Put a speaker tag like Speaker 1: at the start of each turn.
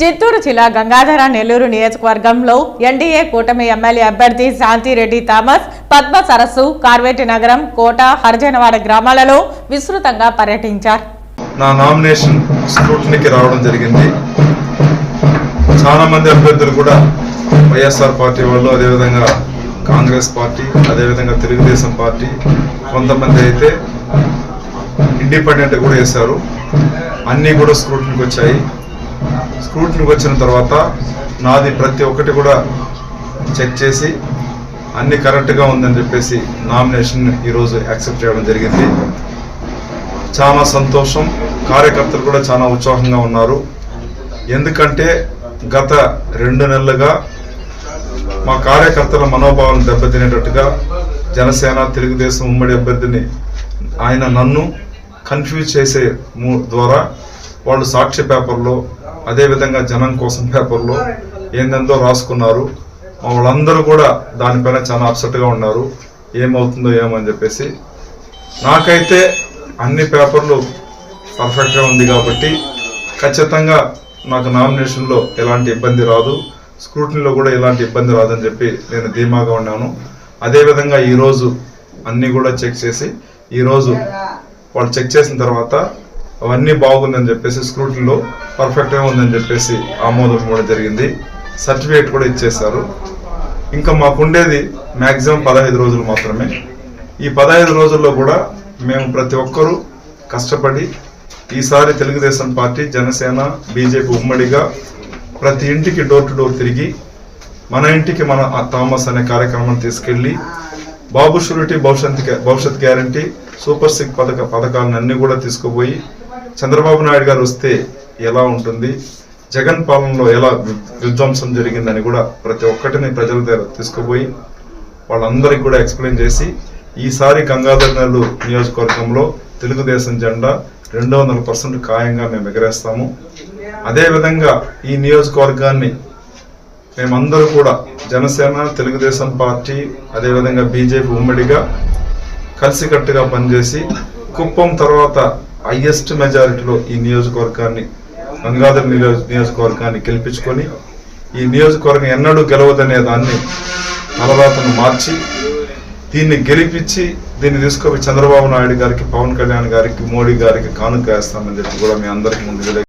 Speaker 1: చిత్తూరు జిల్లా గంగాధర నెల్లూరు నియోజకవర్గంలో ఎన్డీఏ కూటమి ఎమ్మెల్యే అభ్యర్థి శాంతిరెడ్డి థామస్ పద్మ సరస్సు కార్వేటి నగరం కోట హరిజనవాడ గ్రామాలలో విస్తృతంగా పర్యటించారు.
Speaker 2: నా నామినేషన్ స్క్రూటనీకి రావడం జరిగింది. చాలా మంది అభ్యర్థులు కూడా వైఎస్ఆర్ పార్టీ వాళ్ళు అదేవిధంగా కాంగ్రెస్ పార్టీ అదేవిధంగా తెలుగుదేశం పార్టీ కొంతమంది అయితే ఇండిపెండెంట్ కూడా వేశారు. అన్నీ కూడా స్క్రూటనీకి వచ్చాయి. స్క్రూటనీకి వచ్చిన తర్వాత నాది ప్రతి ఒక్కటి కూడా చెక్ చేసి అన్ని కరెక్ట్గా ఉందని చెప్పేసి నామినేషన్ ఈరోజు యాక్సెప్ట్ చేయడం జరిగింది. చాలా సంతోషం. కార్యకర్తలు కూడా చాలా ఉత్సాహంగా ఉన్నారు. ఎందుకంటే గత రెండు నెలలుగా మా కార్యకర్తల మనోభావం దెబ్బతినేటట్టుగా జనసేన తెలుగుదేశం ఉమ్మడి అభ్యర్థిని ఆయన నన్ను కన్ఫ్యూజ్ చేసే ద్వారా వాళ్ళు సాక్ష్య పేపర్లో అదేవిధంగా జనం కోసం పేపర్లో ఏందెంతో రాసుకున్నారు. వాళ్ళందరూ కూడా దానిపైన చాలా అప్సెట్గా ఉన్నారు. ఏమవుతుందో ఏమో అని చెప్పేసి. నాకైతే అన్ని పేపర్లు పర్ఫెక్ట్గా ఉంది కాబట్టి ఖచ్చితంగా నాకు నామినేషన్లో ఎలాంటి ఇబ్బంది రాదు. స్క్రూటినీలో కూడా ఎలాంటి ఇబ్బంది రాదని చెప్పి నేను ధీమాగా ఉన్నాను. అదేవిధంగా ఈరోజు అన్నీ కూడా చెక్ చేసి ఈరోజు వాళ్ళు చెక్ చేసిన తర్వాత అవన్నీ బాగుందని చెప్పేసి స్క్రూటినీలో పర్ఫెక్ట్గా ఉందని చెప్పేసి ఆమోదం కూడా జరిగింది. సర్టిఫికేట్ కూడా ఇచ్చేశారు. ఇంకా మాకుండేది మ్యాక్సిమం పదహైదు రోజులు మాత్రమే. ఈ పదహైదు రోజుల్లో కూడా మేము ప్రతి ఒక్కరూ కష్టపడి ఈసారి తెలుగుదేశం పార్టీ జనసేన బీజేపీ ఉమ్మడిగా ప్రతి ఇంటికి డోర్ టు డోర్ తిరిగి మన ఇంటికి మన ఆ థామస్ అనే కార్యక్రమం తీసుకెళ్ళి బాబు షూరిటీ భవిష్యత్ భవిష్యత్ గ్యారంటీ సూపర్ సిక్ పథక పథకాలను అన్నీ కూడా తీసుకుపోయి చంద్రబాబు నాయుడు గారు వస్తే ఎలా ఉంటుంది? జగన్ పాలనలో ఎలా విధ్వంసం జరిగిందని కూడా ప్రతి ఒక్కటిని ప్రజల దగ్గర తీసుకుపోయి వాళ్ళందరికీ కూడా ఎక్స్ప్లెయిన్ చేసి ఈసారి గంగాధర్ నెల్లు నియోజకవర్గంలో తెలుగుదేశం జెండా రెండు వందల పర్సెంట్ ఖాయంగా మేము ఎగరేస్తాము. అదేవిధంగా ఈ నియోజకవర్గాన్ని మేమందరూ కూడా జనసేన తెలుగుదేశం పార్టీ అదేవిధంగా బీజేపీ ఉమ్మడిగా కలిసికట్టుగా పనిచేసి కుప్పం తర్వాత హైయెస్ట్ మెజారిటీలో ఈ నియోజకవర్గాన్ని గంగాధర్ నియోజ నియోజకవర్గాన్ని గెలిపించుకొని ఈ నియోజకవర్గం ఎన్నడూ గెలవదనే దాన్ని తలరాతను మార్చి దీన్ని గెలిపించి దీన్ని తీసుకొని చంద్రబాబు నాయుడు గారికి పవన్ కళ్యాణ్ గారికి మోడీ గారికి కానుక వేస్తామని చెప్పి కూడా మీ అందరికి ముందు